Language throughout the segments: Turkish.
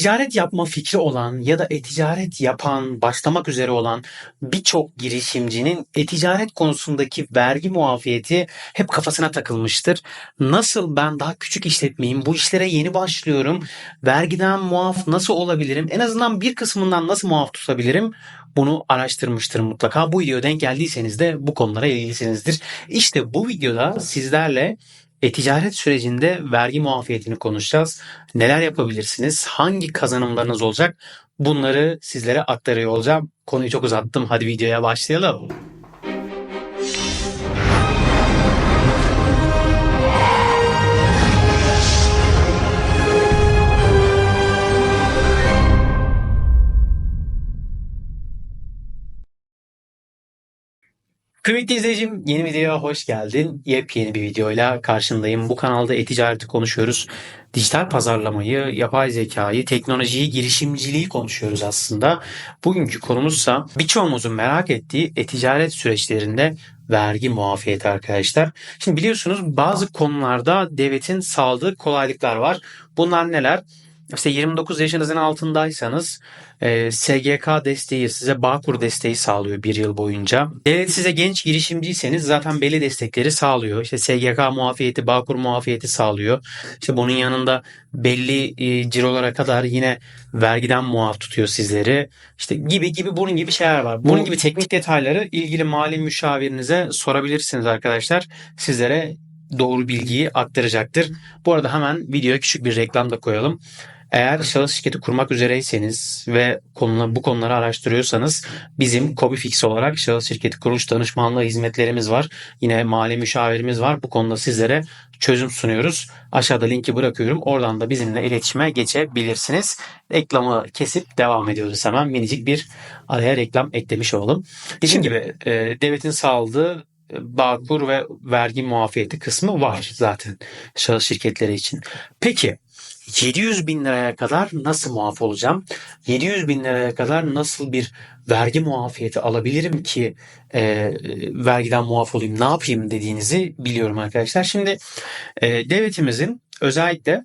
Ticaret yapma fikri olan ya da e-ticaret yapan, başlamak üzere olan birçok girişimcinin e-ticaret konusundaki vergi muafiyeti hep kafasına takılmıştır. Nasıl ben daha küçük işletmeyim, bu işlere yeni başlıyorum, vergiden muaf nasıl olabilirim, en azından bir kısmından nasıl muaf tutabilirim? Bunu araştırmıştır mutlaka. Bu videoya denk geldiyseniz de bu konulara ilgilisinizdir. İşte bu videoda sizlerle e-ticaret sürecinde vergi muafiyetini konuşacağız. Neler yapabilirsiniz? Hangi kazanımlarınız olacak? Bunları sizlere aktarıyor olacağım. Konuyu çok uzattım. Hadi videoya başlayalım. Kıymetli izleyicim yeni videoya hoş geldin. Yepyeni bir videoyla karşındayım. Bu kanalda e-ticareti konuşuyoruz. Dijital pazarlamayı, yapay zekayı, teknolojiyi, girişimciliği konuşuyoruz aslında. Bugünkü konumuzsa birçoğumuzun merak ettiği e-ticaret süreçlerinde vergi muafiyeti arkadaşlar. Şimdi biliyorsunuz bazı konularda devletin sağladığı kolaylıklar var. Bunlar neler? İşte 29 yaşınızın altındaysanız e, SGK desteği size Bağkur desteği sağlıyor bir yıl boyunca. Devlet size genç girişimciyseniz zaten belli destekleri sağlıyor. İşte SGK muafiyeti, Bağkur muafiyeti sağlıyor. İşte bunun yanında belli e, cirolara kadar yine vergiden muaf tutuyor sizleri. İşte gibi gibi bunun gibi şeyler var. Bunun gibi teknik detayları ilgili mali müşavirinize sorabilirsiniz arkadaşlar. Sizlere doğru bilgiyi aktaracaktır. Bu arada hemen videoya küçük bir reklam da koyalım. Eğer şahıs şirketi kurmak üzereyseniz ve konuna, bu konuları araştırıyorsanız bizim Copyfix olarak şahıs şirketi kuruluş danışmanlığı hizmetlerimiz var. Yine mali müşavirimiz var. Bu konuda sizlere çözüm sunuyoruz. Aşağıda linki bırakıyorum. Oradan da bizimle iletişime geçebilirsiniz. Reklamı kesip devam ediyoruz hemen. Minicik bir araya reklam eklemiş olalım. Dediğim gibi e, devletin sağladığı Bağkur ve vergi muafiyeti kısmı var zaten şahıs şirketleri için. Peki 700 bin liraya kadar nasıl muaf olacağım? 700 bin liraya kadar nasıl bir vergi muafiyeti alabilirim ki e, vergiden muaf olayım ne yapayım dediğinizi biliyorum arkadaşlar. Şimdi e, devletimizin özellikle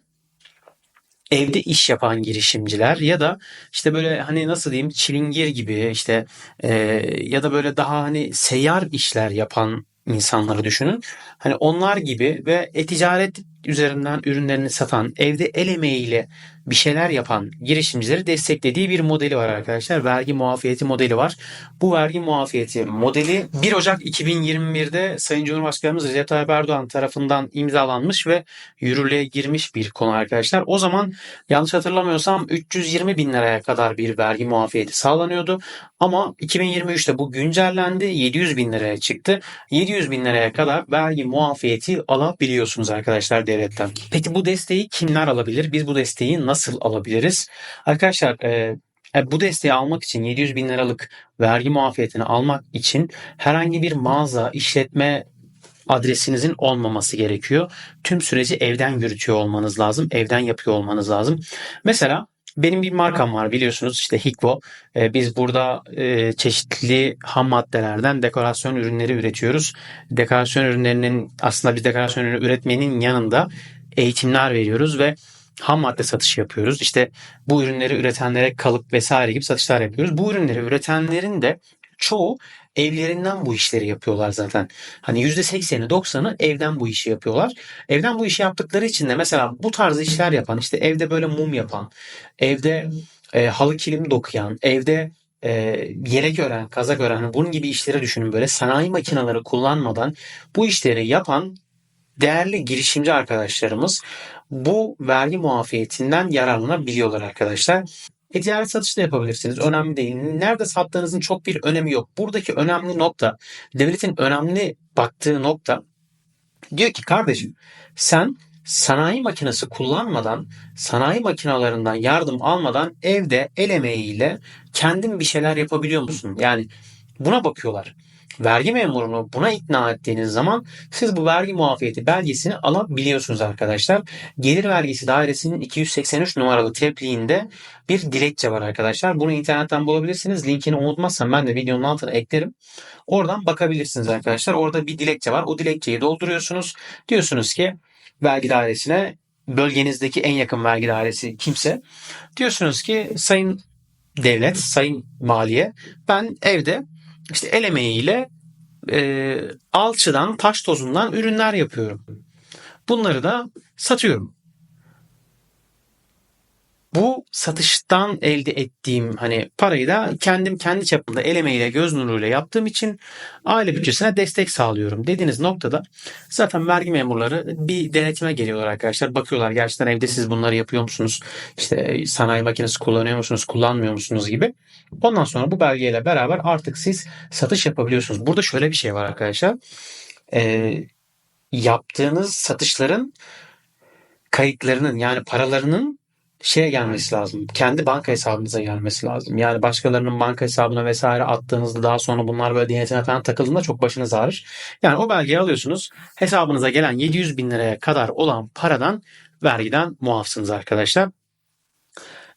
evde iş yapan girişimciler ya da işte böyle hani nasıl diyeyim çilingir gibi işte e, ya da böyle daha hani seyyar işler yapan insanları düşünün. Hani onlar gibi ve e-ticaret üzerinden ürünlerini satan, evde el emeğiyle bir şeyler yapan girişimcileri desteklediği bir modeli var arkadaşlar. Vergi muafiyeti modeli var. Bu vergi muafiyeti modeli 1 Ocak 2021'de Sayın Cumhurbaşkanımız Recep Tayyip Erdoğan tarafından imzalanmış ve yürürlüğe girmiş bir konu arkadaşlar. O zaman yanlış hatırlamıyorsam 320 bin liraya kadar bir vergi muafiyeti sağlanıyordu. Ama 2023'te bu güncellendi. 700 bin liraya çıktı. 700 bin liraya kadar vergi muafiyeti alabiliyorsunuz arkadaşlar devletten. Peki bu desteği kimler alabilir? Biz bu desteği nasıl alabiliriz? Arkadaşlar e, e bu desteği almak için 700 bin liralık vergi muafiyetini almak için herhangi bir mağaza, işletme adresinizin olmaması gerekiyor. Tüm süreci evden yürütüyor olmanız lazım. Evden yapıyor olmanız lazım. Mesela benim bir markam var biliyorsunuz işte Hikvo. Ee, biz burada e, çeşitli ham maddelerden dekorasyon ürünleri üretiyoruz. Dekorasyon ürünlerinin aslında biz dekorasyon ürünü üretmenin yanında eğitimler veriyoruz ve ham madde satışı yapıyoruz. İşte bu ürünleri üretenlere kalıp vesaire gibi satışlar yapıyoruz. Bu ürünleri üretenlerin de çoğu evlerinden bu işleri yapıyorlar zaten. Hani %80'i 90'ı evden bu işi yapıyorlar. Evden bu işi yaptıkları için de mesela bu tarz işler yapan işte evde böyle mum yapan, evde e, halı kilim dokuyan, evde e, yelek ören, kazak ören hani bunun gibi işleri düşünün böyle sanayi makineleri kullanmadan bu işleri yapan değerli girişimci arkadaşlarımız bu vergi muafiyetinden yararlanabiliyorlar arkadaşlar. E-ticaret satışı da yapabilirsiniz. Önemli değil. Nerede sattığınızın çok bir önemi yok. Buradaki önemli nokta, devletin önemli baktığı nokta diyor ki kardeşim sen sanayi makinesi kullanmadan, sanayi makinalarından yardım almadan evde el emeğiyle kendin bir şeyler yapabiliyor musun? Yani buna bakıyorlar vergi memurunu buna ikna ettiğiniz zaman siz bu vergi muafiyeti belgesini alabiliyorsunuz arkadaşlar. Gelir vergisi dairesinin 283 numaralı tebliğinde bir dilekçe var arkadaşlar. Bunu internetten bulabilirsiniz. Linkini unutmazsam ben de videonun altına eklerim. Oradan bakabilirsiniz arkadaşlar. Orada bir dilekçe var. O dilekçeyi dolduruyorsunuz. Diyorsunuz ki vergi dairesine bölgenizdeki en yakın vergi dairesi kimse diyorsunuz ki sayın devlet, sayın maliye ben evde işte el emeğiyle e, alçıdan, taş tozundan ürünler yapıyorum. Bunları da satıyorum. Bu satıştan elde ettiğim hani parayı da kendim kendi çapımda el emeğiyle göz nuruyla yaptığım için aile bütçesine destek sağlıyorum dediğiniz noktada zaten vergi memurları bir denetime geliyorlar arkadaşlar. Bakıyorlar gerçekten evde siz bunları yapıyor musunuz? İşte sanayi makinesi kullanıyor musunuz? Kullanmıyor musunuz gibi. Ondan sonra bu belgeyle beraber artık siz satış yapabiliyorsunuz. Burada şöyle bir şey var arkadaşlar. Ee, yaptığınız satışların kayıtlarının yani paralarının şeye gelmesi lazım. Kendi banka hesabınıza gelmesi lazım. Yani başkalarının banka hesabına vesaire attığınızda daha sonra bunlar böyle denetime falan takıldığında çok başınız ağrır. Yani o belgeyi alıyorsunuz. Hesabınıza gelen 700 bin liraya kadar olan paradan vergiden muafsınız arkadaşlar.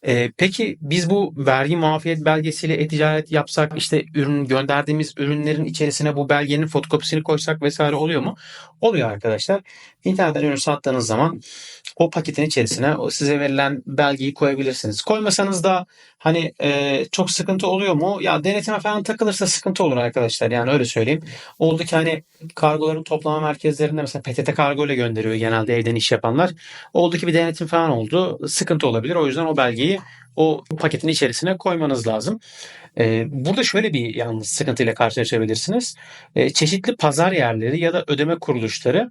Ee, peki biz bu vergi muafiyet belgesiyle e-ticaret yapsak işte ürün gönderdiğimiz ürünlerin içerisine bu belgenin fotokopisini koysak vesaire oluyor mu? Oluyor arkadaşlar. İnternetten ürün sattığınız zaman o paketin içerisine o size verilen belgeyi koyabilirsiniz. Koymasanız da hani e, çok sıkıntı oluyor mu? Ya denetime falan takılırsa sıkıntı olur arkadaşlar. Yani öyle söyleyeyim. Oldu ki hani kargoların toplama merkezlerinde mesela PTT kargo ile gönderiyor genelde evden iş yapanlar. Oldu ki bir denetim falan oldu. Sıkıntı olabilir. O yüzden o belgeyi o paketin içerisine koymanız lazım. Ee, burada şöyle bir yalnız sıkıntıyla karşılaşabilirsiniz. Ee, çeşitli pazar yerleri ya da ödeme kuruluşları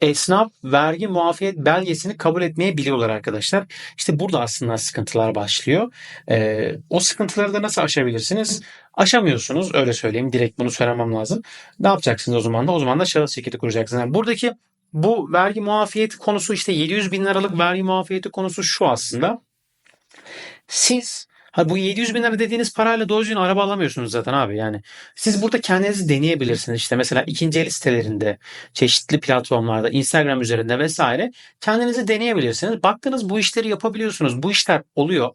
esnaf vergi muafiyet belgesini kabul etmeyebiliyorlar arkadaşlar. İşte burada aslında sıkıntılar başlıyor. Ee, o sıkıntıları da nasıl aşabilirsiniz? Aşamıyorsunuz öyle söyleyeyim. Direkt bunu söylemem lazım. Ne yapacaksınız o zaman da? O zaman da şahıs şirketi kuracaksınız. Yani buradaki bu vergi muafiyeti konusu işte 700 bin liralık vergi muafiyeti konusu şu aslında. Siz Ha bu 700 bin lira dediğiniz parayla doğru düzgün araba alamıyorsunuz zaten abi yani. Siz burada kendinizi deneyebilirsiniz. İşte mesela ikinci el sitelerinde, çeşitli platformlarda, Instagram üzerinde vesaire kendinizi deneyebilirsiniz. Baktınız bu işleri yapabiliyorsunuz. Bu işler oluyor.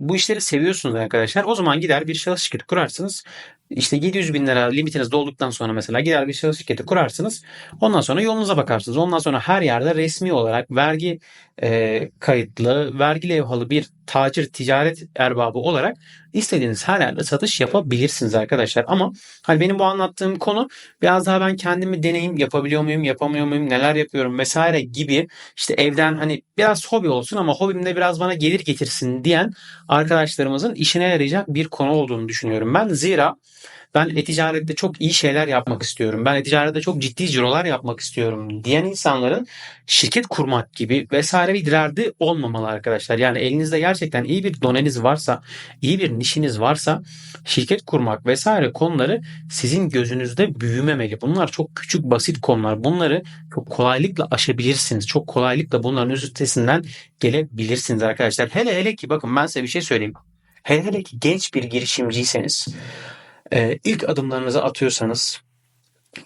Bu işleri seviyorsunuz arkadaşlar. O zaman gider bir şahıs şirketi kurarsınız. İşte 700 bin lira limitiniz dolduktan sonra mesela gider bir şahıs şirketi kurarsınız. Ondan sonra yolunuza bakarsınız. Ondan sonra her yerde resmi olarak vergi e, kayıtlı, vergi levhalı bir tacir, ticaret erbabı olarak istediğiniz her yerde satış yapabilirsiniz arkadaşlar. Ama hani benim bu anlattığım konu biraz daha ben kendimi deneyim yapabiliyor muyum, yapamıyor muyum, neler yapıyorum vesaire gibi işte evden hani biraz hobi olsun ama hobimde biraz bana gelir getirsin diyen arkadaşlarımızın işine yarayacak bir konu olduğunu düşünüyorum ben. Zira ben e-ticarette çok iyi şeyler yapmak istiyorum. Ben e-ticarette çok ciddi cirolar yapmak istiyorum diyen insanların şirket kurmak gibi vesaire bir derdi olmamalı arkadaşlar. Yani elinizde gerçekten iyi bir doneniz varsa, iyi bir nişiniz varsa şirket kurmak vesaire konuları sizin gözünüzde büyümemeli. Bunlar çok küçük basit konular. Bunları çok kolaylıkla aşabilirsiniz. Çok kolaylıkla bunların üstesinden gelebilirsiniz arkadaşlar. Hele hele ki bakın ben size bir şey söyleyeyim. Hele hele ki genç bir girişimciyseniz ee, ilk adımlarınızı atıyorsanız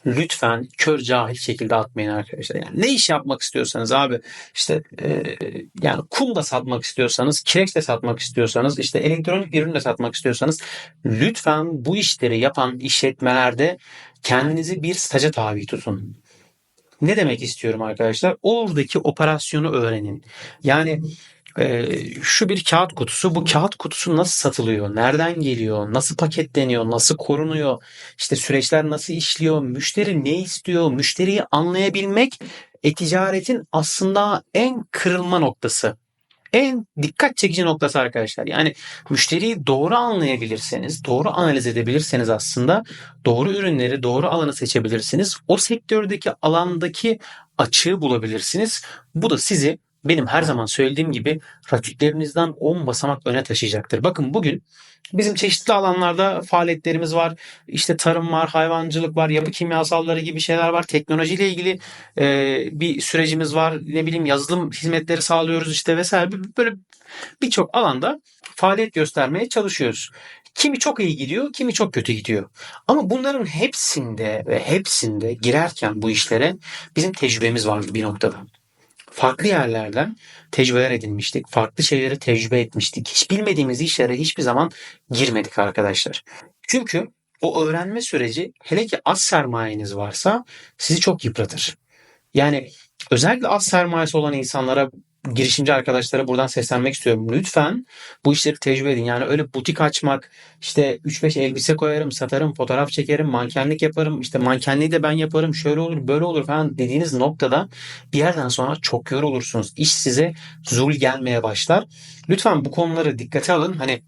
lütfen kör cahil şekilde atmayın arkadaşlar. Yani ne iş yapmak istiyorsanız abi işte e, yani kum da satmak istiyorsanız, kireç de satmak istiyorsanız, işte elektronik ürün de satmak istiyorsanız lütfen bu işleri yapan işletmelerde kendinizi bir staja tabi tutun. Ne demek istiyorum arkadaşlar? Oradaki operasyonu öğrenin. Yani e, şu bir kağıt kutusu. Bu kağıt kutusu nasıl satılıyor? Nereden geliyor? Nasıl paketleniyor? Nasıl korunuyor? İşte süreçler nasıl işliyor? Müşteri ne istiyor? Müşteriyi anlayabilmek e-ticaretin aslında en kırılma noktası. En dikkat çekici noktası arkadaşlar. Yani müşteriyi doğru anlayabilirseniz, doğru analiz edebilirseniz aslında doğru ürünleri, doğru alanı seçebilirsiniz. O sektördeki alandaki açığı bulabilirsiniz. Bu da sizi benim her zaman söylediğim gibi rakiplerinizden 10 basamak öne taşıyacaktır. Bakın bugün bizim çeşitli alanlarda faaliyetlerimiz var. İşte tarım var, hayvancılık var, yapı kimyasalları gibi şeyler var. Teknolojiyle ilgili e, bir sürecimiz var. Ne bileyim yazılım hizmetleri sağlıyoruz işte vesaire. Böyle birçok alanda faaliyet göstermeye çalışıyoruz. Kimi çok iyi gidiyor, kimi çok kötü gidiyor. Ama bunların hepsinde ve hepsinde girerken bu işlere bizim tecrübemiz vardı bir noktada farklı yerlerden tecrübeler edinmiştik. Farklı şeyleri tecrübe etmiştik. Hiç bilmediğimiz işlere hiçbir zaman girmedik arkadaşlar. Çünkü o öğrenme süreci hele ki az sermayeniz varsa sizi çok yıpratır. Yani özellikle az sermayesi olan insanlara girişimci arkadaşlara buradan seslenmek istiyorum. Lütfen bu işleri tecrübe edin. Yani öyle butik açmak, işte 3-5 elbise koyarım, satarım, fotoğraf çekerim, mankenlik yaparım, işte mankenliği de ben yaparım, şöyle olur, böyle olur falan dediğiniz noktada bir yerden sonra çok yorulursunuz. İş size zul gelmeye başlar. Lütfen bu konuları dikkate alın. Hani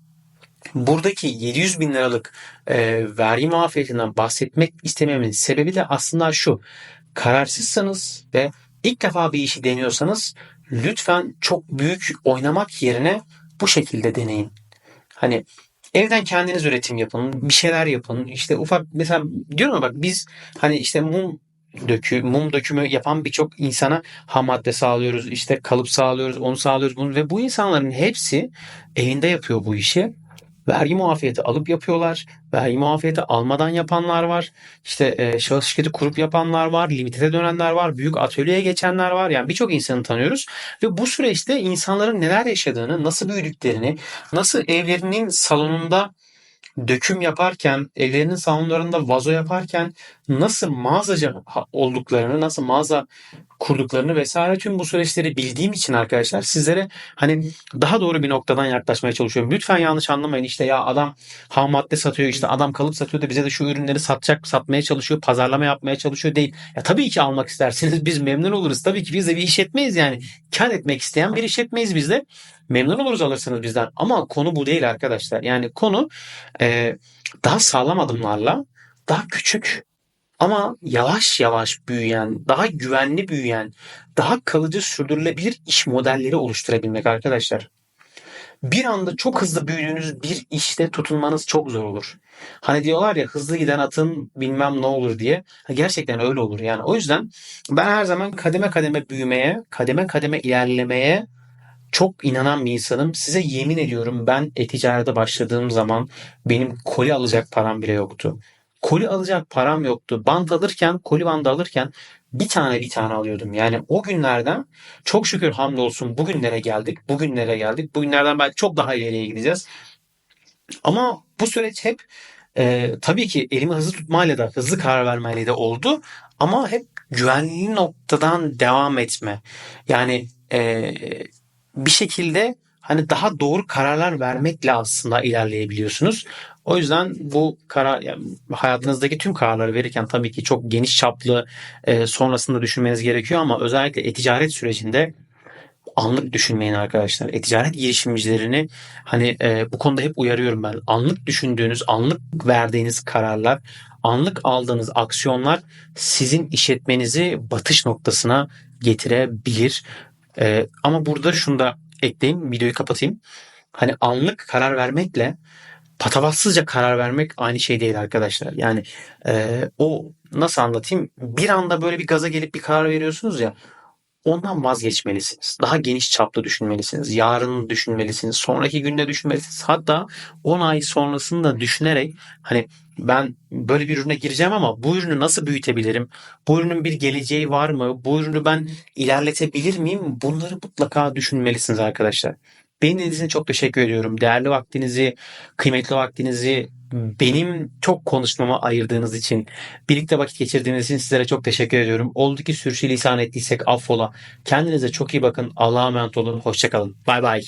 buradaki 700 bin liralık e, vergi muafiyetinden bahsetmek istememin sebebi de aslında şu. Kararsızsanız ve ilk defa bir işi deniyorsanız lütfen çok büyük oynamak yerine bu şekilde deneyin. Hani evden kendiniz üretim yapın, bir şeyler yapın. İşte ufak mesela diyorum ya bak biz hani işte mum dökü, mum dökümü yapan birçok insana ham madde sağlıyoruz, işte kalıp sağlıyoruz, onu sağlıyoruz bunu ve bu insanların hepsi evinde yapıyor bu işi. Vergi muafiyeti alıp yapıyorlar. Vergi muafiyeti almadan yapanlar var. İşte e, şahıs şirketi kurup yapanlar var. Limitede dönenler var. Büyük atölyeye geçenler var. Yani birçok insanı tanıyoruz. Ve bu süreçte insanların neler yaşadığını, nasıl büyüdüklerini, nasıl evlerinin salonunda döküm yaparken, evlerinin salonlarında vazo yaparken nasıl mağazacı olduklarını, nasıl mağaza kurduklarını vesaire tüm bu süreçleri bildiğim için arkadaşlar sizlere hani daha doğru bir noktadan yaklaşmaya çalışıyorum. Lütfen yanlış anlamayın. İşte ya adam ham madde satıyor, işte adam kalıp satıyor da bize de şu ürünleri satacak, satmaya çalışıyor, pazarlama yapmaya çalışıyor değil. Ya tabii ki almak isterseniz biz memnun oluruz. Tabii ki biz de bir işletmeyiz yani. Kar etmek isteyen bir işletmeyiz biz de. Memnun oluruz alırsanız bizden. Ama konu bu değil arkadaşlar. Yani konu e, daha sağlam adımlarla, daha küçük ama yavaş yavaş büyüyen, daha güvenli büyüyen, daha kalıcı sürdürülebilir iş modelleri oluşturabilmek arkadaşlar. Bir anda çok hızlı büyüdüğünüz bir işte tutunmanız çok zor olur. Hani diyorlar ya hızlı giden atın bilmem ne olur diye. Gerçekten öyle olur yani. O yüzden ben her zaman kademe kademe büyümeye, kademe kademe ilerlemeye çok inanan bir insanım. Size yemin ediyorum ben e-ticarete başladığım zaman benim koli alacak param bile yoktu. Koli alacak param yoktu. Bant alırken, koli bandı alırken bir tane bir tane alıyordum. Yani o günlerden çok şükür hamdolsun bugünlere geldik. Bugünlere geldik. Bugünlerden belki çok daha ileriye gideceğiz. Ama bu süreç hep e, tabii ki elimi hızlı tutmayla da hızlı karar vermeyle de oldu. Ama hep güvenli noktadan devam etme. Yani e, bir şekilde hani daha doğru kararlar vermekle aslında ilerleyebiliyorsunuz. O yüzden bu karar yani hayatınızdaki tüm kararları verirken tabii ki çok geniş çaplı e, sonrasında düşünmeniz gerekiyor ama özellikle e-ticaret sürecinde anlık düşünmeyin arkadaşlar. E-ticaret girişimcilerini hani e, bu konuda hep uyarıyorum ben. Anlık düşündüğünüz, anlık verdiğiniz kararlar, anlık aldığınız aksiyonlar sizin işletmenizi batış noktasına getirebilir. E, ama burada şunu da ekleyeyim, videoyu kapatayım. Hani anlık karar vermekle patavatsızca karar vermek aynı şey değil arkadaşlar. Yani e, o nasıl anlatayım? Bir anda böyle bir gaza gelip bir karar veriyorsunuz ya. Ondan vazgeçmelisiniz. Daha geniş çaplı düşünmelisiniz. Yarını düşünmelisiniz. Sonraki günde düşünmelisiniz. Hatta 10 ay sonrasını da düşünerek hani ben böyle bir ürüne gireceğim ama bu ürünü nasıl büyütebilirim? Bu ürünün bir geleceği var mı? Bu ürünü ben ilerletebilir miyim? Bunları mutlaka düşünmelisiniz arkadaşlar. Beni dinlediğiniz için çok teşekkür ediyorum. Değerli vaktinizi, kıymetli vaktinizi benim çok konuşmama ayırdığınız için, birlikte vakit geçirdiğiniz için sizlere çok teşekkür ediyorum. Oldu ki sürçülisan ettiysek affola. Kendinize çok iyi bakın. Allah'a emanet olun. Hoşçakalın. Bay bay.